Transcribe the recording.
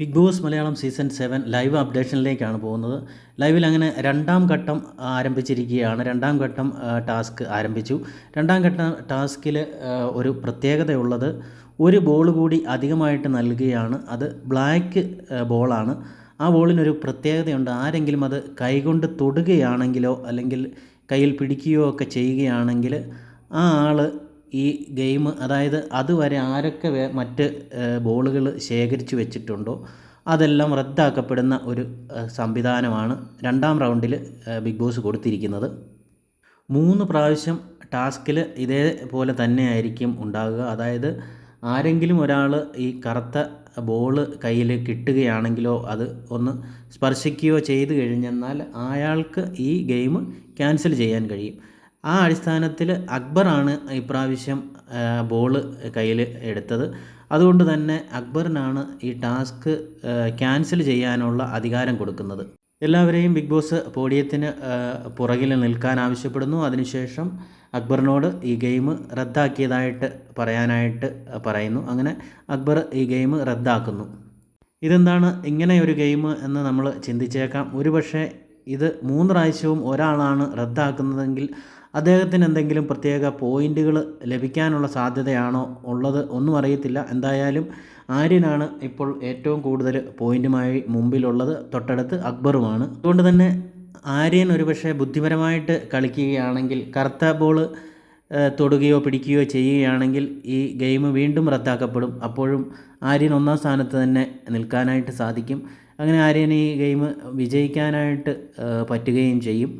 Big boss Malayalam season seven live അപ്ഡേഷനിലേക്കാണ് പോകുന്നത്. ലൈവിൽ അങ്ങനെ രണ്ടാം ഘട്ടം ആരംഭിച്ചിരിക്കുകയാണ്. രണ്ടാം ഘട്ടം ടാസ്ക് ആരംഭിച്ചു. രണ്ടാം ഘട്ട ടാസ്കിൽ ഒരു പ്രത്യേകതയുള്ളത് ഒരു ബോൾ കൂടി അധികമായിട്ട് നൽകുകയാണ്. അത് ബ്ലാക്ക് ബോളാണ്. ആ ബോളിനൊരു പ്രത്യേകതയുണ്ട്. ആരെങ്കിലും അത് കൈകൊണ്ട് തൊടുകയാണെങ്കിലോ അല്ലെങ്കിൽ കയ്യിൽ പിടിക്കുകയോ ഒക്കെ ചെയ്യുകയാണെങ്കിൽ ആ ആൾ ഈ ഗെയിം അതായത് അതുവരെ ആരൊക്കെ മറ്റ് ബോളുകൾ ശേഖരിച്ച് വെച്ചിട്ടുണ്ടോ അതെല്ലാം റദ്ദാക്കപ്പെടുന്ന ഒരു സംവിധാനമാണ് രണ്ടാം റൗണ്ടിൽ ബിഗ് ബോസ് കൊടുത്തിരിക്കുന്നത്. മൂന്ന് പ്രാവശ്യം ടാസ്കിൽ ഇതേപോലെ തന്നെയായിരിക്കും ഉണ്ടാകുക. അതായത് ആരെങ്കിലും ഒരാൾ ഈ കറുത്ത ബോൾ കയ്യിൽ കിട്ടുകയാണെങ്കിലോ അത് ഒന്ന് സ്പർശിക്കുകയോ ചെയ്തു കഴിഞ്ഞെന്നാൽ അയാൾക്ക് ഈ ഗെയിം ക്യാൻസൽ ചെയ്യാൻ കഴിയും. ആ അടിസ്ഥാനത്തിൽ അക്ബറാണ് ഇപ്രാവശ്യം ബോൾ കയ്യിൽ എടുത്തത്. അതുകൊണ്ട് തന്നെ അക്ബറിനാണ് ഈ ടാസ്ക് ക്യാൻസൽ ചെയ്യാനുള്ള അധികാരം കൊടുക്കുന്നത്. എല്ലാവരെയും ബിഗ് ബോസ് പോഡിയത്തിന് പുറകിൽ നിൽക്കാൻ ആവശ്യപ്പെടുന്നു. അതിനുശേഷം അക്ബറിനോട് ഈ ഗെയിം റദ്ദാക്കിയതായിട്ട് പറയാനായിട്ട് പറയുന്നു. അങ്ങനെ അക്ബർ ഈ ഗെയിം റദ്ദാക്കുന്നു. ഇതെന്താണ് ഇങ്ങനെ ഒരു ഗെയിം എന്ന് നമ്മൾ ചിന്തിച്ചേക്കാം. ഒരുപക്ഷെ ഇത് മൂന്ന് പ്രാവശ്യവും ഒരാളാണ് റദ്ദാക്കുന്നതെങ്കിൽ അദ്ദേഹത്തിന് എന്തെങ്കിലും പ്രത്യേക പോയിന്റുകൾ ലഭിക്കാനുള്ള സാധ്യതയാണോ ഉള്ളത് ഒന്നും അറിയത്തില്ല. എന്തായാലും ആര്യനാണ് ഇപ്പോൾ ഏറ്റവും കൂടുതൽ പോയിന്റുമായി മുമ്പിലുള്ളത്. തൊട്ടടുത്ത് അക്ബറുമാണ്. അതുകൊണ്ട് തന്നെ ആര്യൻ ഒരുപക്ഷെ ബുദ്ധിപരമായിട്ട് കളിക്കുകയാണെങ്കിൽ കറുത്ത ബോൾ തൊടുകയോ പിടിക്കുകയോ ചെയ്യുകയാണെങ്കിൽ ഈ ഗെയിം വീണ്ടും റദ്ദാക്കപ്പെടും. അപ്പോഴും ആര്യൻ ഒന്നാം സ്ഥാനത്ത് തന്നെ നിൽക്കാനായിട്ട് സാധിക്കും. അങ്ങനെ ആര്യന് ഈ ഗെയിം വിജയിക്കാനായിട്ട് പറ്റുകയും ചെയ്യും.